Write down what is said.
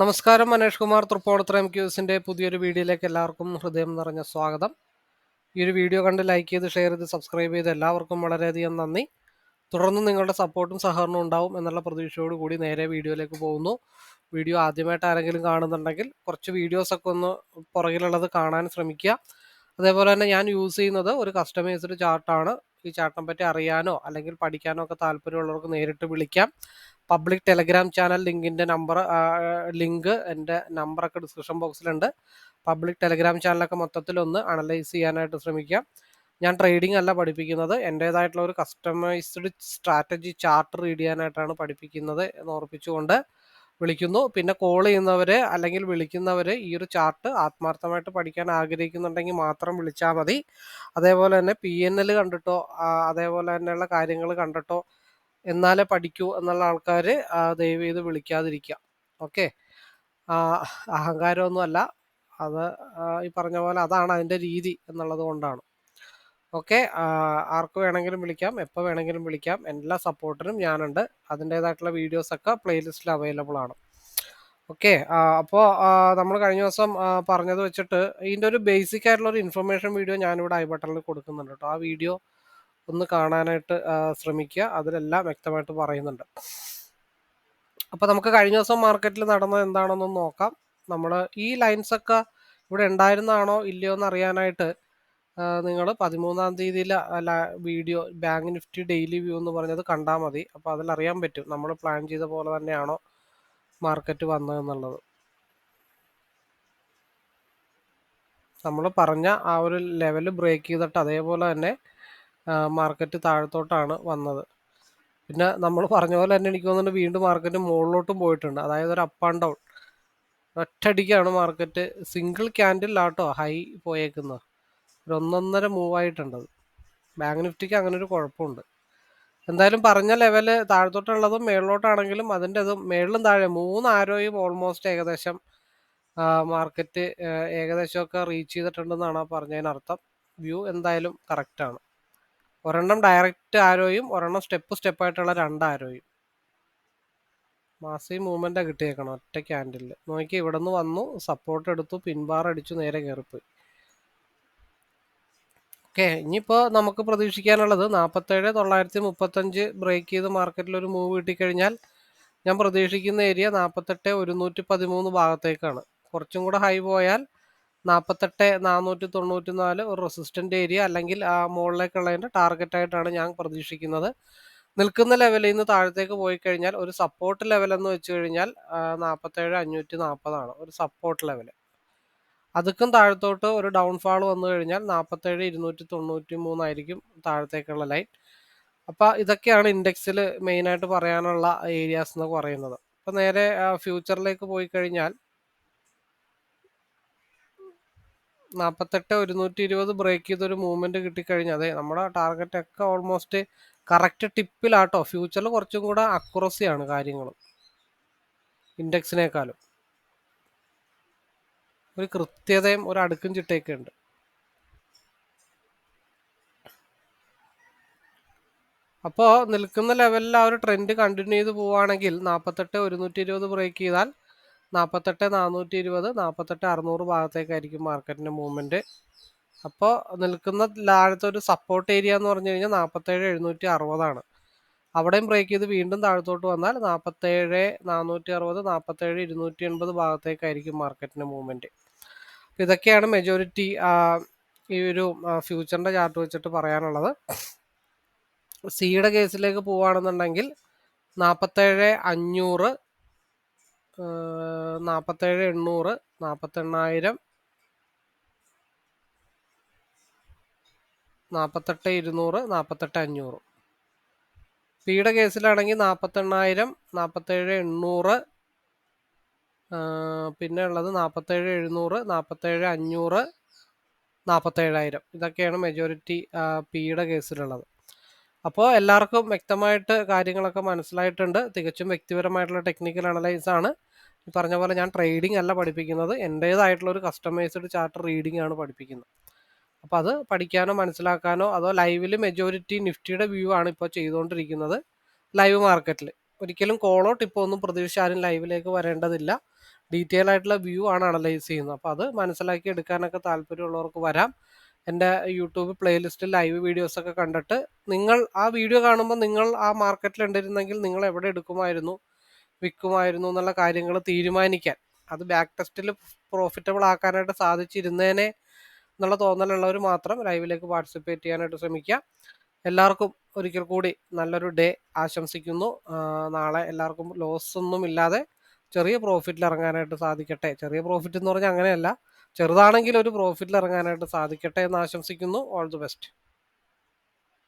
നമസ്കാരം മനേഷ് കുമാർ തൃപ്പോണത്ര എം ക്യൂസിന്റെ പുതിയൊരു വീഡിയോയിലേക്ക് എല്ലാവർക്കും ഹൃദയം നിറഞ്ഞ സ്വാഗതം. ഈ ഒരു വീഡിയോ കണ്ട് ലൈക്ക് ചെയ്ത് ഷെയർ ചെയ്ത് സബ്സ്ക്രൈബ് ചെയ്ത് എല്ലാവർക്കും വളരെയധികം നന്ദി. തുടർന്ന് നിങ്ങളുടെ സപ്പോർട്ടും സഹകരണവും ഉണ്ടാവും എന്നുള്ള പ്രതീക്ഷയോട് കൂടി നേരെ വീഡിയോയിലേക്ക് പോകുന്നു. വീഡിയോ ആദ്യമായിട്ട് ആരെങ്കിലും കാണുന്നുണ്ടെങ്കിൽ കുറച്ച് വീഡിയോസൊക്കെ ഒന്ന് പുറകിലുള്ളത് കാണാൻ ശ്രമിക്കുക. അതേപോലെ തന്നെ ഞാൻ യൂസ് ചെയ്യുന്നത് ഒരു കസ്റ്റമൈസ്ഡ് ചാർട്ടാണ് ഈ ചാർട്ടിനെ പറ്റി അറിയാനോ അല്ലെങ്കിൽ പഠിക്കാനോ ഒക്കെ താല്പര്യമുള്ളവർക്ക് നേരിട്ട് വിളിക്കാം. പബ്ലിക് ടെലഗ്രാം ചാനൽ ലിങ്കിന്റെ നമ്പർ ലിങ്ക് എന്റെ നമ്പറൊക്കെ ഡിസ്ക്രിപ്ഷൻ ബോക്സിലുണ്ട് പബ്ലിക് ടെലഗ്രാം ചാനലൊക്കെ മൊത്തത്തിലൊന്ന് അനലൈസ് ചെയ്യാനായിട്ട് ശ്രമിക്കാം. ഞാൻ ട്രേഡിംഗ് അല്ല പഠിപ്പിക്കുന്നത്. എന്റേതായിട്ടുള്ള ഒരു കസ്റ്റമൈസ്ഡ് സ്ട്രാറ്റജി ചാർട്ട് റീഡ് ചെയ്യാനായിട്ടാണ് പഠിപ്പിക്കുന്നത് എന്ന് ഓർപ്പിച്ചുകൊണ്ട് വിളിക്കുന്നു. പിന്നെ കോൾ ചെയ്യുന്നവർ അല്ലെങ്കിൽ വിളിക്കുന്നവർ ഈ ഒരു ചാർട്ട് ആത്മാർത്ഥമായിട്ട് പഠിക്കാൻ ആഗ്രഹിക്കുന്നുണ്ടെങ്കിൽ മാത്രം വിളിച്ചാൽ മതി. അതേപോലെ തന്നെ പി എൻ എൽ കണ്ടിട്ടോ അതേപോലെ തന്നെയുള്ള കാര്യങ്ങൾ കണ്ടിട്ടോ എന്നാലേ പഠിക്കൂ എന്നുള്ള ആൾക്കാർ ദയവ് ചെയ്ത് വിളിക്കാതിരിക്കുക ഓക്കെ? അഹങ്കാരമൊന്നുമല്ല. അത് ഈ പറഞ്ഞ പോലെ അതാണ് അതിന്റെ രീതി എന്നുള്ളത് കൊണ്ടാണ്. ഓക്കെ? ആർക്ക് വേണമെങ്കിലും വിളിക്കാം എപ്പോൾ വേണമെങ്കിലും വിളിക്കാം. എല്ലാ സപ്പോർട്ടിനും ഞാനുണ്ട്. അതിന്റേതായിട്ടുള്ള വീഡിയോസൊക്കെ പ്ലേലിസ്റ്റിൽ അവൈലബിൾ ആണ്. ഓക്കെ? അപ്പോൾ നമ്മൾ കഴിഞ്ഞ ദിവസം പറഞ്ഞത് വെച്ചിട്ട് ഇതിന്റെ ഒരു ബേസിക് ആയിട്ടുള്ള ഒരു ഇൻഫർമേഷൻ വീഡിയോ ഞാനിവിടെ ഐ ബട്ടണിൽ കൊടുക്കുന്നുണ്ട് കേട്ടോ. ആ വീഡിയോ ഒന്ന് കാണാനായിട്ട് ശ്രമിക്കുക. അതിലെല്ലാം വ്യക്തമായിട്ട് പറയുന്നുണ്ട്. അപ്പോൾ നമുക്ക് കഴിഞ്ഞ ദിവസം മാർക്കറ്റിൽ നടന്നത് എന്താണെന്ന് നോക്കാം. നമ്മൾ ഈ ലൈൻസ് ഒക്കെ ഇവിടെ ഉണ്ടായിരുന്നാണോ ഇല്ലയോ എന്ന് അറിയാനായിട്ട് നിങ്ങൾ പതിമൂന്നാം തീയതിയിലെ video Bank Nifty daily view എന്ന് പറഞ്ഞത് കണ്ടാൽ മതി. അപ്പോൾ അതിലറിയാൻ പറ്റും നമ്മൾ പ്ലാൻ ചെയ്ത പോലെ തന്നെയാണോ മാർക്കറ്റ് വന്നതെന്നുള്ളത് നമ്മൾ പറഞ്ഞ ആ ഒരു ലെവൽ ബ്രേക്ക് ചെയ്തിട്ട് അതേപോലെ തന്നെ മാർക്കറ്റ് താഴത്തോട്ടാണ് വന്നത്. പിന്നെ നമ്മൾ പറഞ്ഞ പോലെ തന്നെ എനിക്ക് തോന്നുന്നുണ്ട് വീണ്ടും മാർക്കറ്റ് മുകളിലോട്ടും പോയിട്ടുണ്ട്. അതായത് ഒരു അപ്പ് ആൻഡ് ഡൗൺ ഒറ്റടിക്കാണ് മാർക്കറ്റ് സിംഗിൾ ക്യാൻഡിലാട്ടോ ഹൈ പോയേക്കുന്നത്. ഒരു ഒന്നൊന്നര മൂവ് ആയിട്ടുണ്ടത് ബാങ്ക് നിഫ്റ്റിക്ക് അങ്ങനെ ഒരു കുഴപ്പമുണ്ട്. എന്തായാലും പറഞ്ഞ ലെവൽ താഴത്തോട്ടുള്ളതും മേളിലോട്ടാണെങ്കിലും അതിന്റെ ഇതും മേളിലും താഴെ മൂന്ന് ആരോയും ഓൾമോസ്റ്റ് ഏകദേശം മാർക്കറ്റ് ഏകദേശമൊക്കെ റീച്ച് ചെയ്തിട്ടുണ്ടെന്നാണ് പറഞ്ഞതിനർത്ഥം. വ്യൂ എന്തായാലും കറക്റ്റാണ് ഒരെണ്ണം ഡയറക്റ്റ് ആരോയും ഒരെണ്ണം സ്റ്റെപ്പ് സ്റ്റെപ്പായിട്ടുള്ള രണ്ട് ആരോയും. മാസി മൂവ്മെന്റാണ് കിട്ടിയേക്കണം ഒറ്റ ക്യാൻഡിലിൽ നോക്കി ഇവിടെ നിന്ന് വന്നു സപ്പോർട്ട് എടുത്തു പിൻബാർ അടിച്ചു നേരെ കയറിപ്പോയി. ഓക്കെ ഇനിയിപ്പോൾ നമുക്ക് പ്രതീക്ഷിക്കാനുള്ളത് നാൽപ്പത്തേഴ് തൊള്ളായിരത്തി മുപ്പത്തഞ്ച് ബ്രേക്ക് ചെയ്ത് മാർക്കറ്റിൽ ഒരു മൂവ് കിട്ടിക്കഴിഞ്ഞാൽ ഞാൻ പ്രതീക്ഷിക്കുന്ന ഏരിയ നാൽപ്പത്തെട്ട് ഒരുന്നൂറ്റി പതിമൂന്ന് ഭാഗത്തേക്കാണ്. കുറച്ചും കൂടെ ഹൈ പോയാൽ നാൽപ്പത്തെട്ട് നാനൂറ്റി തൊണ്ണൂറ്റി നാല് ഒരു റെസിസ്റ്റന്റ് ഏരിയ അല്ലെങ്കിൽ ആ മുകളിലേക്കുള്ളതിന്റെ ടാർഗറ്റായിട്ടാണ് ഞാൻ പ്രതീക്ഷിക്കുന്നത്. നിൽക്കുന്ന ലെവലിൽ നിന്ന് താഴത്തേക്ക് പോയി കഴിഞ്ഞാൽ ഒരു സപ്പോർട്ട് ലെവൽ എന്ന് വെച്ച് കഴിഞ്ഞാൽ നാൽപ്പത്തേഴ് അഞ്ഞൂറ്റി നാൽപ്പതാണ് ഒരു സപ്പോർട്ട് ലെവൽ അതുക്കും താഴത്തോട്ട് ഒരു ഡൗൺഫാൾ വന്നു കഴിഞ്ഞാൽ നാൽപ്പത്തേഴ് ഇരുന്നൂറ്റി തൊണ്ണൂറ്റി മൂന്നായിരിക്കും താഴത്തേക്കുള്ള ലൈൻ അപ്പോൾ ഇതൊക്കെയാണ് ഇൻഡെക്സിൽ മെയിനായിട്ട് പറയാനുള്ള ഏരിയാസ് എന്ന് പറയുന്നത്. അപ്പോൾ നേരെ ഫ്യൂച്ചറിലേക്ക് പോയി കഴിഞ്ഞാൽ നാൽപ്പത്തെട്ട് ഒരുന്നൂറ്റി ഇരുപത് ബ്രേക്ക് ചെയ്തൊരു മൂവ്മെന്റ് കിട്ടിക്കഴിഞ്ഞാൽ അതെ നമ്മുടെ ടാർഗറ്റ് ഒക്കെ ഓൾമോസ്റ്റ് കറക്റ്റ് ടിപ്പിലാട്ടോ ഫ്യൂച്ചറിൽ കുറച്ചും കൂടെ അക്കുറസിയാണ് കാര്യങ്ങൾ ഇൻഡെക്സിനേക്കാളും ഒരു കൃത്യതയും ഒരു അടുക്കും ചിട്ടയൊക്കെ ഉണ്ട് അപ്പോൾ നിൽക്കുന്ന ലെവലിൽ ആ ഒരു ട്രെൻഡ് കണ്ടിന്യൂ ചെയ്ത് പോവുകയാണെങ്കിൽ നാൽപ്പത്തെട്ട് ഒരുന്നൂറ്റി ഇരുപത് ബ്രേക്ക് ചെയ്താൽ നാൽപ്പത്തെട്ട് നാനൂറ്റി ഇരുപത് നാൽപ്പത്തെട്ട് അറുന്നൂറ് ഭാഗത്തേക്കായിരിക്കും മാർക്കറ്റിന്റെ മൂവ്മെന്റ്. അപ്പോൾ നിൽക്കുന്ന താഴത്തെ ഒരു സപ്പോർട്ട് ഏരിയ എന്ന് പറഞ്ഞു കഴിഞ്ഞാൽ നാൽപ്പത്തേഴ് എഴുന്നൂറ്റി അറുപതാണ്. അവിടെയും ബ്രേക്ക് ചെയ്ത് വീണ്ടും താഴത്തോട്ട് വന്നാൽ നാൽപ്പത്തേഴ് നാനൂറ്റി അറുപത് നാൽപ്പത്തേഴ് ഇരുന്നൂറ്റി എൺപത് ഭാഗത്തേക്കായിരിക്കും മാർക്കറ്റിന്റെ മൂവ്മെന്റ്. അപ്പോൾ ഇതൊക്കെയാണ് മെജോറിറ്റി ഈ ഒരു ഫ്യൂച്ചറിന്റെ ചാർട്ട് വെച്ചിട്ട് പറയാനുള്ളത്. സിയുടെ കേസിലേക്ക് പോവുകയാണെന്നുണ്ടെങ്കിൽ നാൽപ്പത്തേഴ് അഞ്ഞൂറ് നാൽപ്പത്തേഴ് എണ്ണൂറ് നാൽപ്പത്തെണ്ണായിരം നാൽപ്പത്തെട്ട് ഇരുന്നൂറ് നാൽപ്പത്തെട്ട് അഞ്ഞൂറ്. പിയുടെ കേസിലാണെങ്കിൽ നാൽപ്പത്തെണ്ണായിരം നാൽപ്പത്തേഴ് എണ്ണൂറ് പിന്നെ ഉള്ളത് നാൽപ്പത്തേഴ് എഴുന്നൂറ് നാൽപ്പത്തേഴ് അഞ്ഞൂറ് നാൽപ്പത്തേഴായിരം ഇതൊക്കെയാണ് മെജോറിറ്റി പിയുടെ കേസിലുള്ളത്. അപ്പോൾ എല്ലാവർക്കും വ്യക്തമായിട്ട് കാര്യങ്ങളൊക്കെ മനസ്സിലായിട്ടുണ്ട്. തികച്ചും വ്യക്തിപരമായിട്ടുള്ള ടെക്നിക്കൽ അനലൈസ് ആണ്. ഈ പറഞ്ഞ പോലെ ഞാൻ ട്രേഡിംഗ് അല്ല പഠിപ്പിക്കുന്നത്. എന്റേതായിട്ടുള്ള ഒരു കസ്റ്റമൈസ്ഡ് ചാർട്ട് റീഡിംഗ് ആണ് പഠിപ്പിക്കുന്നത്. അപ്പോൾ അത് പഠിക്കാനോ മനസ്സിലാക്കാനോ അതോ ലൈവിൽ മെജോറിറ്റി നിഫ്റ്റിയുടെ വ്യൂ ആണ് ഇപ്പോൾ ചെയ്തുകൊണ്ടിരിക്കുന്നത് ലൈവ് മാർക്കറ്റിൽ ഒരിക്കലും കോളോ ടിപ്പോ ഒന്നും പ്രതീക്ഷിച്ച് ആരും ലൈവിലേക്ക് വരേണ്ടതില്ല. ഡീറ്റെയിൽ ആയിട്ടുള്ള വ്യൂ ആണ് അനലൈസ് ചെയ്യുന്നത്. അപ്പോൾ അത് മനസ്സിലാക്കി എടുക്കാനൊക്കെ താല്പര്യമുള്ളവർക്ക് വരാം. എന്റെ യൂട്യൂബ് പ്ലേലിസ്റ്റിൽ ലൈവ് വീഡിയോസൊക്കെ കണ്ടിട്ട് നിങ്ങൾ ആ വീഡിയോ കാണുമ്പോൾ നിങ്ങൾ ആ മാർക്കറ്റിൽ ഉണ്ടായിരുന്നെങ്കിൽ നിങ്ങൾ എവിടെ എടുക്കുമായിരുന്നു? വിൽക്കുമായിരുന്നു എന്നുള്ള കാര്യങ്ങൾ തീരുമാനിക്കാൻ. അത് ബാക്ക് ടെസ്റ്റിൽ പ്രോഫിറ്റബിൾ ആക്കാനായിട്ട് സാധിച്ചിരുന്നേനെ എന്നുള്ള തോന്നലുള്ളവർ മാത്രം ലൈവിലേക്ക് പാർട്ടിസിപ്പേറ്റ് ചെയ്യാനായിട്ട് ശ്രമിക്കുക. എല്ലാവർക്കും ഒരിക്കൽ കൂടി നല്ലൊരു ഡേ ആശംസിക്കുന്നു. നാളെ എല്ലാവർക്കും ലോസ് ഒന്നും ഇല്ലാതെ ചെറിയ പ്രോഫിറ്റിൽ ഇറങ്ങാനായിട്ട് സാധിക്കട്ടെ. ചെറിയ പ്രോഫിറ്റ് എന്ന് പറഞ്ഞാൽ അങ്ങനെയല്ല. ചെറുതാണെങ്കിൽ ഒരു പ്രോഫിറ്റിൽ ഇറങ്ങാനായിട്ട് സാധിക്കട്ടെ എന്ന് ആശംസിക്കുന്നു. All the best